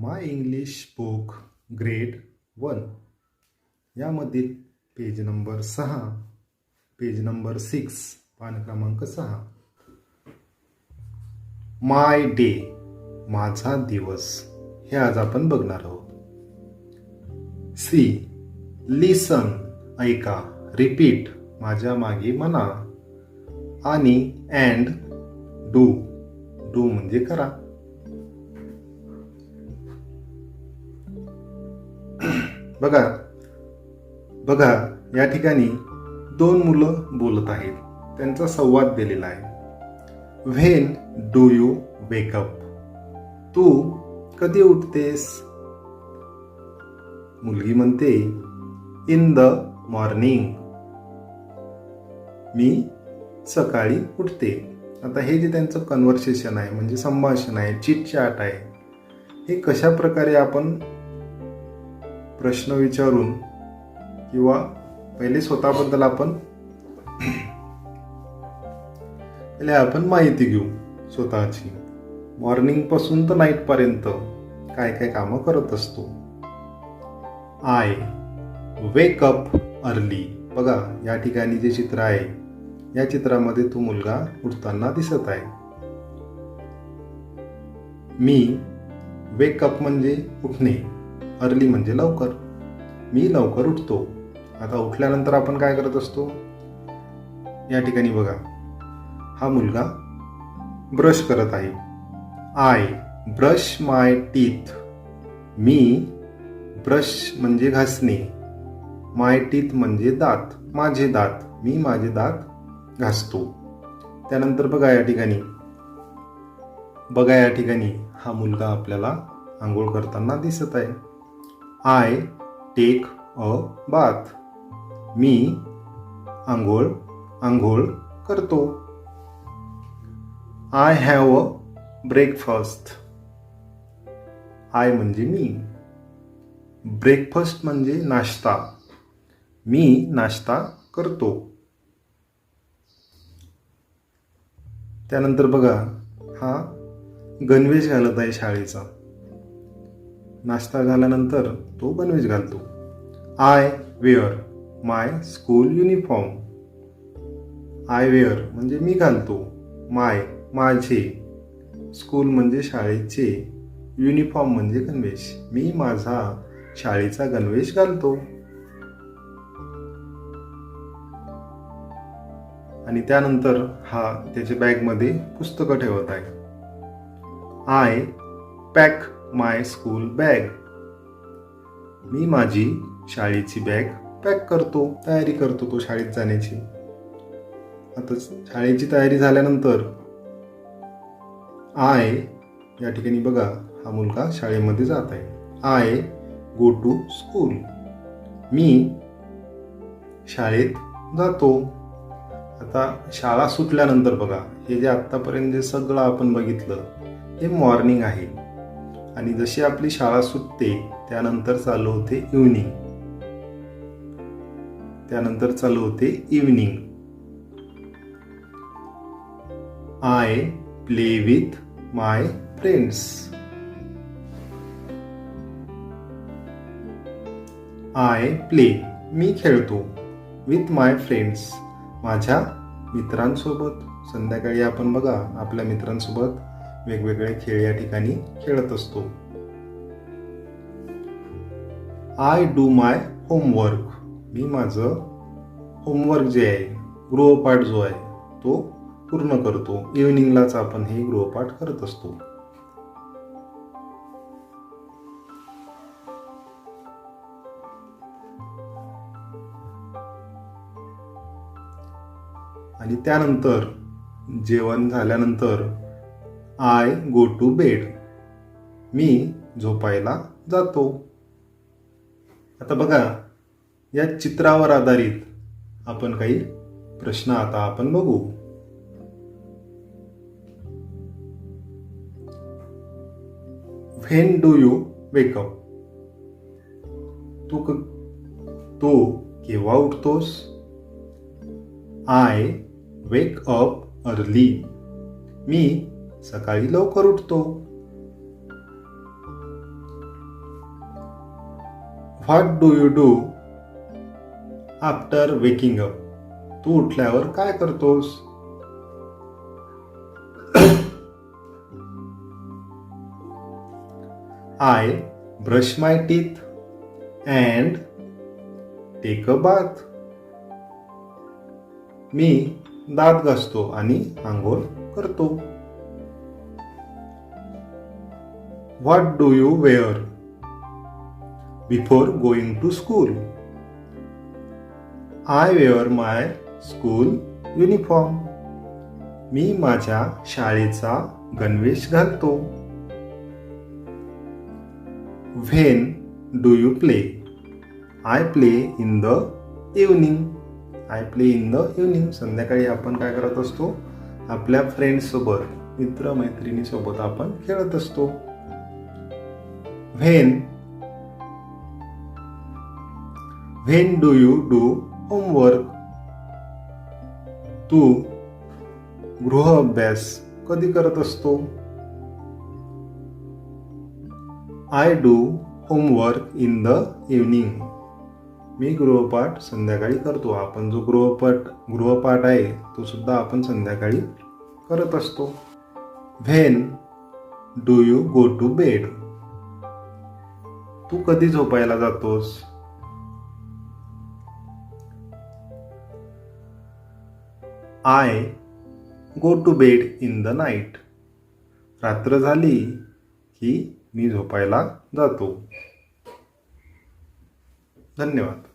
My English book grade one यामधील page number सहा page number six पान क्रमांक सहा. माय डे माझा दिवस. हे आज आपण बघणार आहोत. सी लिसन ऐका रिपीट माझ्या मागे म्हणा. आणि अँड डू डू म्हणजे करा. बघा बघा या ठिकाणी दोन मुलं बोलत आहेत. त्यांचा संवाद दिलेला आहे. When do you wake up तू कधी उठतेस? मुलगी म्हणते इन द मॉर्निंग. मी सकाळी उठते. आता हे जे त्यांचं कन्व्हर्सेशन आहे म्हणजे संभाषण आहे चिटचाट आहे हे कशा प्रकारे आपण प्रश्न विचारून किंवा पहिले स्वतःबद्दल आपण पहिले आपण माहिती घेऊ स्वतःची. मॉर्निंगपासून तर नाईटपर्यंत काय काय कामं करत असतो. आय वेक अप अर्ली बघा या ठिकाणी जे चित्र आहे या चित्रामध्ये तो मुलगा उठताना दिसत आहे. मी वेकअप म्हणजे उठणे. अर्ली म्हणजे लवकर. मी लवकर उठतो. आता उठल्यानंतर आपण काय करत असतो? या ठिकाणी बघा. हा मुलगा ब्रश करत आहे. आय ब्रश माय टीथ मी ब्रश म्हणजे घासणे. माय टीथ म्हणजे दात. माझे दात. मी माझे दात घासतो. त्यानंतर बघा या ठिकाणी. बघा या ठिकाणी हा मुलगा आपल्याला आंघोळ करताना दिसत आहे. आय टेक अ बाथ मी आंघोळ आंघोळ करतो. I have a breakfast I म्हणजे मी. ब्रेकफास्ट म्हणजे नाश्ता. मी नाश्ता करतो. त्यानंतर बघा हा गणवेश घालत आहे शाळेचा. नाश्ता झाल्यानंतर तो गणवेश घालतो. I wear my school uniform I wear म्हणजे मी घालतो. माय माझे. स्कूल म्हणजे शाळेचे. युनिफॉर्म म्हणजे गणवेश. मी माझा शाळेचा गणवेश घालतो. आणि त्यानंतर हा त्याच्या बॅगमध्ये पुस्तकं ठेवत आहे. I pack my school bag मी माझी शाळेची बॅग पॅक करतो तयारी करतो तो शाळेत जाण्याची. आता शाळेची तयारी झाल्यानंतर आय या ठिकाणी बघा हा मुलगा शाळेमध्ये जात आहे. आय गो टू स्कूल मी शाळेत जातो. आता शाळा सुटल्यानंतर बघा हे जे आत्तापर्यंत जे सगळं आपण बघितलं हे मॉर्निंग आहे. आणि जशी आपली शाळा सुटते त्यानंतर चालू होते इव्हनिंग त्यानंतर चालू होते evening I play with my friends I play मी खेळतो विथ माय फ्रेंड्स माझ्या मित्रांसोबत. संध्याकाळी आपण बघा आपल्या मित्रांसोबत वेगवेगळे खेळ या ठिकाणी खेळत असतो. आय डू माय होमवर्क मी माझं होमवर्क जे आहे गृहपाठ जो आहे तो पूर्ण करतो. इव्हिनिंगलाच आपण हे गृहपाठ करत असतो. आणि त्यानंतर जेवण झाल्यानंतर आय गो टू बेड मी झोपायला जातो. आता बघा या चित्रावर आधारित आपण काही प्रश्न आता आपण बघू. When do you wake up तू क- तू केव्हा उठतोस? आय वेक अप अर्ली मी सकाळी लवकर उठतो. What do you do after waking up तू उठल्यावर काय करतोस? I brush my teeth and take a bath मी दात घासतो आणि आंघोळ करतो. What do you wear before going to school I wear my school uniform मी माझ्या शाळेचा गणवेश घालतो. When do you play I play in the evening I play in the evening संध्याकाळी आपण काय करत असतो? आपल्या फ्रेंड्ससोबत मित्रमैत्रिणीसोबत मित्र आपण खेळत असतो. When when do you do homework तू गृह अभ्यास कधी करत असतो? I do homework in the evening मी गृहपाठ संध्याकाळी करतो. आपण जो गृहपाठ गृहपाठ आहे तो सुद्धा आपण संध्याकाळी करत असतो. When do you go to bed तू कधी झोपायला जातोस? I go to bed in the night रात्र झाली की मी झोपायला जातो. धन्यवाद.